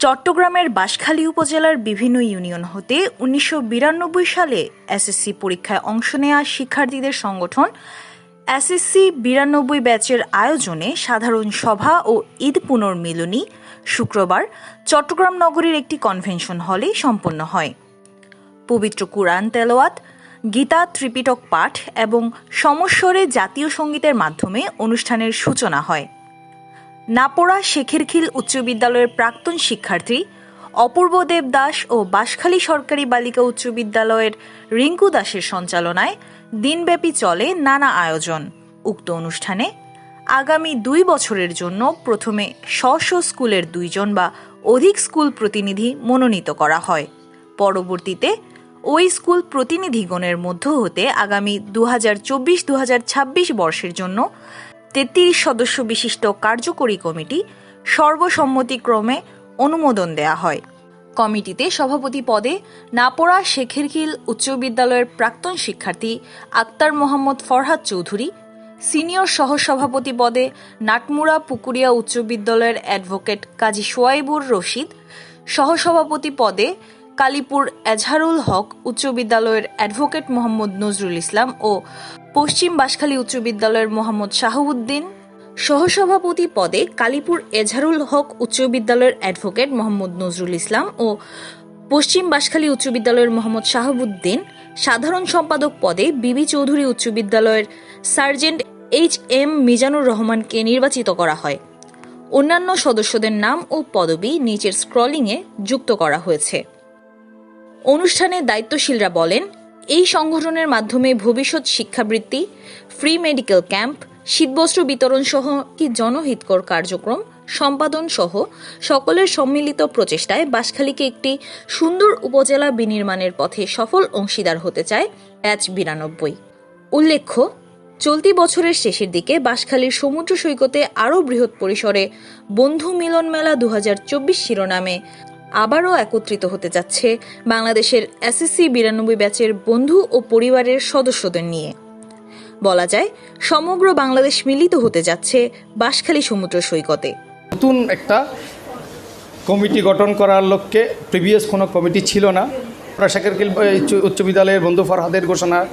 চট্টগ্রামের বাঁশখালী উপজেলার বিভিন্ন ইউনিয়ন হতে উনিশশো বিরানব্বই সালে এসএসসি পরীক্ষায় অংশ নেওয়া শিক্ষার্থীদের সংগঠন এসএসসি বিরানব্বই ব্যাচের আয়োজনে সাধারণ সভা ও ঈদ পুনর্মিলনী শুক্রবার চট্টগ্রাম নগরীর একটি কনভেনশন হলে সম্পন্ন হয়। পবিত্র কুরআন তেলাওয়াত, গীতা, ত্রিপিটক পাঠ এবং সমস্বরে জাতীয় সঙ্গীতের মাধ্যমে অনুষ্ঠানের সূচনা হয়। নাপোড়া শেখেরখিল উচ্চ বিদ্যালয়ের প্রাক্তন শিক্ষার্থী অপূর্ব দেব দাস ও বাঁশখালী সরকারি বালিকা উচ্চ বিদ্যালয়ের রিঙ্কু দাসের সঞ্চালনায় দিনব্যাপী চলে নানা আয়োজন। উক্ত অনুষ্ঠানে আগামী দুই বছরের জন্য প্রথমে স্ব স্কুলের দুইজন বা অধিক স্কুল প্রতিনিধি মনোনীত করা হয়। পরবর্তীতে ওই স্কুল প্রতিনিধিগণের মধ্য হতে আগামী দু হাজার চব্বিশ ছাব্বিশ বর্ষের জন্য তেত্রিশ সদস্য বিশিষ্ট কার্যকরী কমিটি সর্বসম্মতিক্রমে অনুমোদন দেয়া হয়। কমিটিতে সভাপতি পদে নাপোড়া শেখেরখিল উচ্চ বিদ্যালয়ের প্রাক্তন শিক্ষার্থী আক্তার মোহাম্মদ ফরহাদ চৌধুরী, সিনিয়র সহসভাপতি পদে নাটমুড়া পুকুরিয়া উচ্চ বিদ্যালয়ের অ্যাডভোকেট কাজী সোয়াইবুর রশিদ, সহসভাপতি পদে কালীপুর এজহারুল হক উচ্চ বিদ্যালয়ের অ্যাডভোকেট মোহাম্মদ নজরুল ইসলাম ও পশ্চিম বাঁশখালী উচ্চ বিদ্যালয়ের মোহাম্মদ শাহাবুদ্দিন সহসভাপতি পদে কালীপুর এজহারুল হক উচ্চ বিদ্যালয়ের অ্যাডভোকেট মোহাম্মদ নজরুল ইসলাম ও পশ্চিম বাঁশখালী উচ্চ বিদ্যালয়ের মোহাম্মদ শাহাবুদ্দিন সাধারণ সম্পাদক পদে বিবি চৌধুরী উচ্চ বিদ্যালয়ের সার্জেন্ট এইচ এম মিজানুর রহমানকে নির্বাচিত করা হয়। অন্যান্য সদস্যদের নাম ও পদবি নিচের স্ক্রলিংয়ে যুক্ত করা হয়েছে। অনুষ্ঠানে দায়িত্বশীলরা বলেন এই সংগঠনের মাধ্যমে ভবিষ্যৎ শিক্ষাবৃত্তি ফ্রি মেডিকেল ক্যাম্প শীতবস্ত্র বিতরণ সহ কি জনহিতকর কার্যক্রম, সম্পাদন সহ সকলের সম্মিলিত প্রচেষ্টায় বাঁশখালীকে একটি সুন্দর উপজেলা বিনির্মাণের পথে সফল অংশীদার হতে চায় ব্যাচ বিরানব্বই। উল্লেখ্য, চলতি বছরের শেষের দিকে বাঁশখালীর সমুদ্র সৈকতে আরও বৃহৎ পরিসরে বন্ধু মিলন মেলা দু হাজার চব্বিশ শিরোনামে আবারও একত্রিত হতে যাচ্ছে বাংলাদেশের এসএসসি বিরানব্বই ব্যাচের বন্ধু ও পরিবারের সদস্যদের নিয়ে। বলা যায়, সমগ্র বাংলাদেশ মিলিত হতে যাচ্ছে বাঁশখালী সমুদ্র সৈকতে। নতুন একটা কমিটি গঠন করার লক্ষ্যে প্রিভিয়াস কোনো কমিটি ছিল না। প্রশাকের উচ্চ বিদ্যালয়ের বন্ধু ফরহাদের ঘোষণার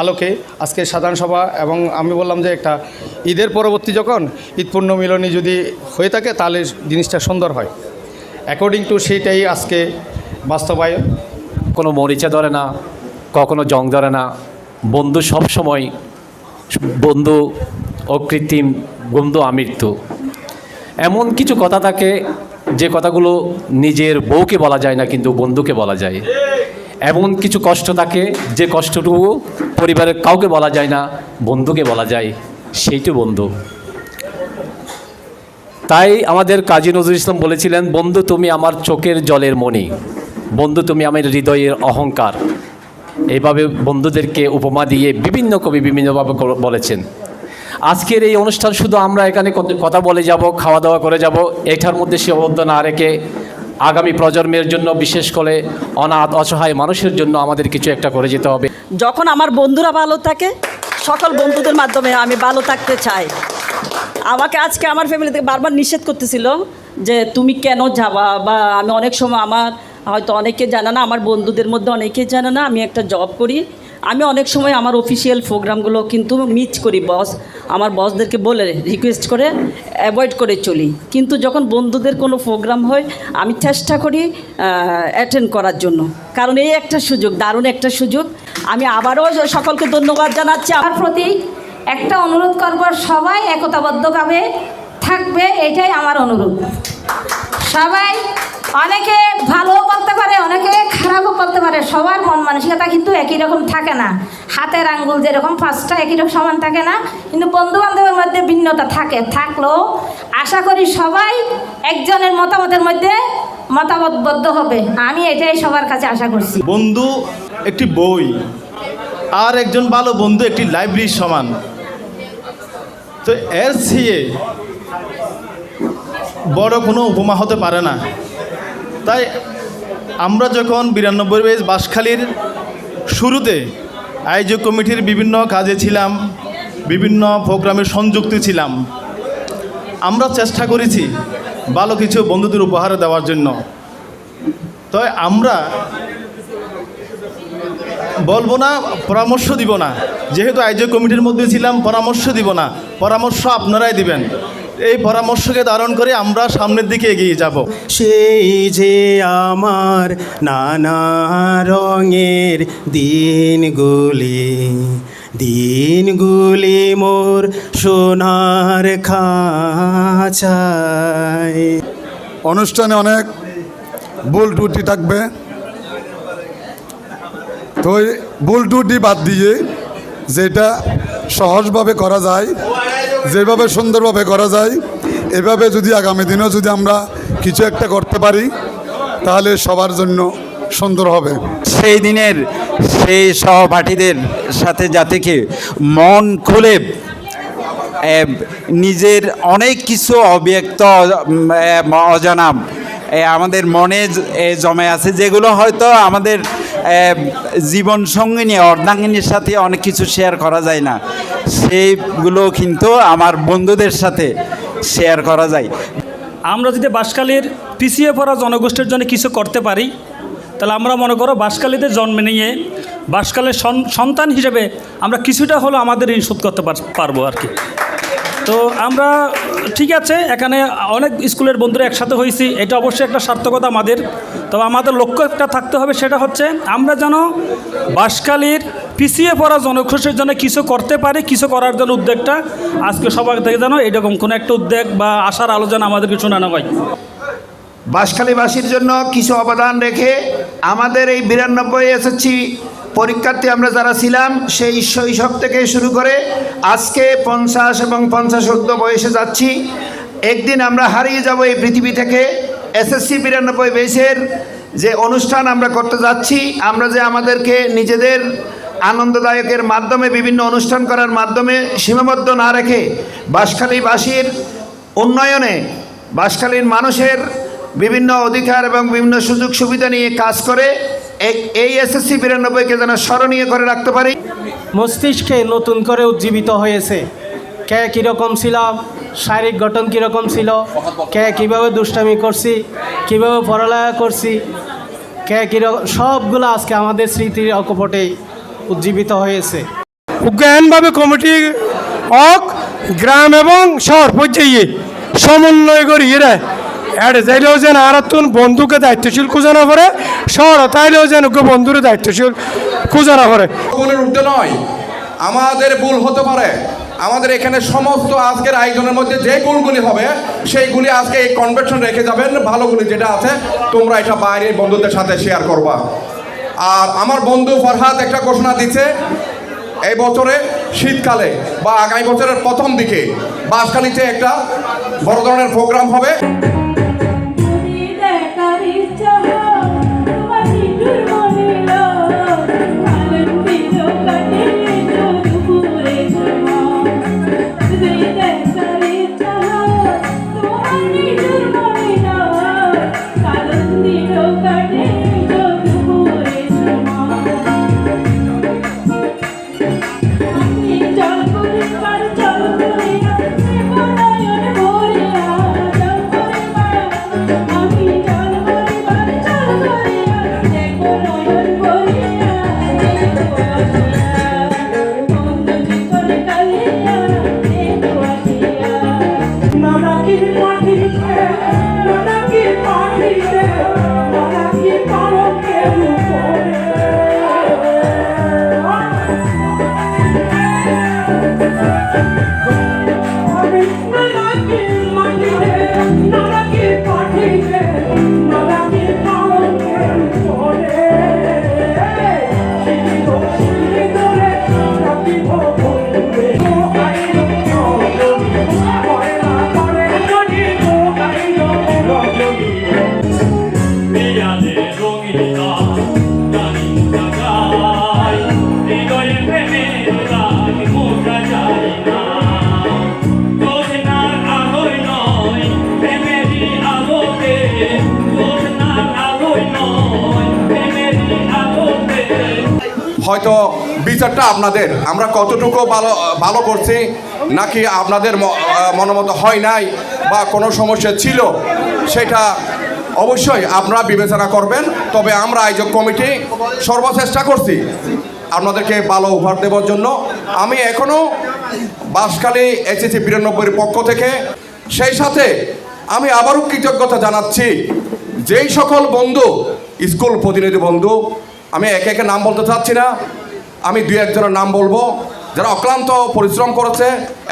আলোকে আজকে সাধারণ সভা এবং আমি বললাম যে একটা ঈদের পরবর্তী যখন ঈদ পূর্ণ মিলনী যদি হয়ে থাকে তাহলে জিনিসটা সুন্দর হয়। অ্যাকর্ডিং টু সেইটাই আজকে বাস্তবায়ন, কোনো মরিচা ধরে না, কখনো জং ধরে না। বন্ধু সব সময় বন্ধু অকৃত্রিম, বন্ধু আমৃত্যু। এমন কিছু কথা থাকে, যে কথাগুলো নিজের বউকে বলা যায় না, কিন্তু বন্ধুকে বলা যায়। এমন কিছু কষ্ট থাকে, যে কষ্টটুকু পরিবারের কাউকে বলা যায় না, বন্ধুকে বলা যায়, সেইটু বন্ধু। তাই আমাদের কাজী নজরুল ইসলাম বলেছিলেন, বন্ধু, তুমি আমার চোখের জলের মণি। বন্ধু, তুমি আমার হৃদয়ের অহংকার। এইভাবে বন্ধুদেরকে উপমা দিয়ে বিভিন্ন কবি বিভিন্নভাবে বলেছেন। আজকের এই অনুষ্ঠান শুধু আমরা এখানে কথা বলে যাব খাওয়া দাওয়া করে যাব, এটার মধ্যে সীমাবদ্ধ না রেখে আগামী প্রজন্মের জন্য, বিশেষ করে অনাথ, অসহায় মানুষের জন্য আমাদের কিছু একটা করে যেতে হবে। যখন আমার বন্ধুরা ভালো থাকে, সকল বন্ধুদের মাধ্যমে আমি ভালো থাকতে চাই। আমাকে আজকে আমার ফ্যামিলি থেকে বারবার নিষেধ করতেছিল যে তুমি কেন যাবা বা আমি অনেক সময় আমার হয়তো অনেকে জানে না, আমার বন্ধুদের মধ্যে অনেকে জানে না, আমি একটা জব করি। আমি অনেক সময় আমার অফিসিয়াল প্রোগ্রামগুলো কিন্তু মিস করি বস আমার বসদেরকে বলে রিকোয়েস্ট করে অ্যাভয়েড করে চলি। কিন্তু যখন বন্ধুদের কোনো প্রোগ্রাম হয়, আমি চেষ্টা করি অ্যাটেন্ড করার জন্য। কারণ এই একটা সুযোগ, দারুণ একটা সুযোগ। আমি আবারও সকলকে ধন্যবাদ জানাচ্ছি। আমার প্রতি একটা অনুরোধ করব, সবাই একতাবদ্ধভাবে থাকবে, এটাই আমার অনুরোধ। সবাই অনেকে ভালোও বলতে পারে, অনেকে খারাপও বলতে পারে, সবার মন মানসিকতা কিন্তু একই রকম থাকে না। হাতের আঙ্গুল যেরকম পাঁচটা একই রকম, সমান থাকে না, কিন্তু বন্ধু বান্ধবের মধ্যে ভিন্নতা থাকে, থাকলেও আশা করি সবাই একজনের মতামতের মধ্যে মতামতবদ্ধ হবে। আমি এটাই সবার কাছে আশা করছি। বন্ধু, একটি বই। আর একজন ভালো বন্ধু একটি লাইব্রেরির সমান। তো এর চেয়ে বড় কোনো উপমা হতে পারে না। তাই আমরা যখন বিরানব্বই বেশ বাসখালীর শুরুতে আয়োজক কমিটির বিভিন্ন কাজে ছিলাম, বিভিন্ন প্রোগ্রামে সংযুক্ত ছিলাম, আমরা চেষ্টা করেছি ভালো কিছু বন্ধুদের উপহার দেওয়ার জন্য। তো আমরা বলব না পরামর্শ দিব না। যেহেতু আয়োজক কমিটির মধ্যে ছিলাম পরামর্শ দিব না। পরামর্শ আপনারাই দিবেন। এই পরামর্শকে ধারণ করে আমরা সামনের দিকে এগিয়ে যাব। সেই যে আমার নানা রঙের দিনগুলি দিনগুলি মোর সোনার খাঁচায়। অনুষ্ঠানে অনেক ভুল ত্রুটি থাকবে। তো ভুল ত্রুটি বাদ দিয়ে যেটা সহজভাবে করা যায়, যেভাবে সুন্দরভাবে করা যায়, এভাবে যদি আগামী দিনেও যদি আমরা কিছু একটা করতে পারি, তাহলে সবার জন্য সুন্দর হবে। সেই দিনের সেই সহপাঠীদের সাথে যাতে মন খুলে নিজের অনেক কিছু অব্যক্ত অজানা আমাদের মনে জমে আছে, যেগুলো হয়তো আমাদের জীবন সঙ্গিনী, অর্ধাঙ্গিনীর সাথে অনেক কিছু শেয়ার করা যায় না। সেইগুলো কিন্তু আমার বন্ধুদের সাথে শেয়ার করা যায়। আমরা যদি বাসকালীর পিছিয়ে পড়া জনগোষ্ঠীর জন্য কিছু করতে পারি, তাহলে আমরা মনে করো বাসকালীতে জন্ম নিয়ে বাসকালের সন্তান হিসেবে আমরা কিছুটা হলেও আমাদের ঋণ শোধ করতে পার- পারব আর কি। তো আমরা ঠিক আছে, এখানে অনেক স্কুলের বন্ধুরা একসাথে হয়েছি, এটা অবশ্যই একটা সার্থকতা আমাদের। তবে আমাদের লক্ষ্য একটা থাকতে হবে, সেটা হচ্ছে আমরা যেন বাসকালীর পিছিয়ে পড়া জনগোষ্ঠীর জন্য কিছু করতে পারি, কিছু করার জন্য উদ্যোগটা আজকে সবার থেকে যেন এরকম কোনো একটা উদ্যোগ বা আশার আলোচনা আমাদেরকে শোনানো হয়। বাঁশখালীবাসীর জন্য কিছু অবদান রেখে আমাদের এই বিরানব্বই এসএসসি পরীক্ষার্থী আমরা যারা ছিলাম, সেই শৈশব থেকে শুরু করে আজকে পঞ্চাশ এবং পঞ্চাশ ঊর্ধ্ব বয়সে যাচ্ছি। একদিন আমরা হারিয়ে যাব এই পৃথিবী থেকে, এসএসসি বিরানব্বই বেসের যে অনুষ্ঠান আমরা করতে যাচ্ছি, আমরা যে আমাদেরকে নিজেদের আনন্দদায়কের মাধ্যমে, বিভিন্ন অনুষ্ঠান করার মাধ্যমে সীমাবদ্ধ না রেখে বাঁশখালীবাসীর উন্নয়নে বাসখালীর মানুষের বিভিন্ন অধিকার এবং বিভিন্ন সুযোগ সুবিধা নিয়ে কাজ করে এই- এই এসএসসি বিরানব্বইকে যেন স্মরণীয় করে রাখতে পারি? মস্তিষ্কে নতুন করে উজ্জীবিত হয়েছে। কে কীরকম ছিল শারীরিক গঠন কীরকম ছিল কে কীভাবে দুষ্টামি করছি কীভাবে পড়ালেখা করছি কে কীরকম সবগুলো আজকে আমাদের স্মৃতির অকপটে উজ্জীবিত হয়েছে। উজ্ঞানভাবে কমিটি অক গ্রাম এবং শহর পর্যায়ে সমন্বয় করি এরা এর যাইলেও যেন আর তুন বন্ধুকে দায়িত্বশীল খুঁজানো করে, শহর তাইলেও যেন বন্ধুরে দায়িত্বশীল খুঁজানো করে। ভুলের নয়, আমাদের ভুল হতে পারে। আমাদের এখানে সমস্ত আজকের আয়োজনের মধ্যে যে গুণগুলি হবে, সেইগুলি আজকে এই কনভেনশন রেখে যাবেন। ভালোগুলি যেটা আছে, তোমরা এটা বাইরের বন্ধুদের সাথে শেয়ার করবা। আর আমার বন্ধু ফরহাদ একটা ঘোষণা দিচ্ছে এই বছরে শীতকালে বা আগামী বছরের প্রথম দিকে বাসখালীতে একটা বড় ধরনের প্রোগ্রাম হবে। Don't give me party, don't give me party. হয়তো বিচারটা আপনাদের। আমরা কতটুকু ভালো ভালো করছি নাকি আপনাদের মনোমত হয় নাই বা কোনো সমস্যা ছিল সেটা অবশ্যই আপনারা বিবেচনা করবেন। তবে আমরা আয়োজক কমিটি সর্বচেষ্টা করছি। আপনাদেরকে ভালো উপহার দেওয়ার জন্য আমি এখনও বাঁশখালী এসএসসি বিরানব্বইয়ের পক্ষ থেকে সেই সাথে আমি আবারও কৃতজ্ঞতা জানাচ্ছি, যেই সকল বন্ধু, স্কুল প্রতিনিধি বন্ধু, আমি একে একে নাম বলতে চাচ্ছি না, আমি দুই একজনের নাম বলব, যারা অক্লান্ত পরিশ্রম করেছে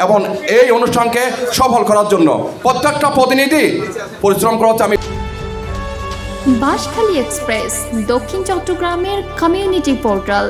এবং এই অনুষ্ঠানকে সফল করার জন্য প্রত্যেকটা প্রতিনিধি পরিশ্রম করেছে। আমি বাঁশখালী এক্সপ্রেস, দক্ষিণ চট্টগ্রামের কমিউনিটি পোর্টাল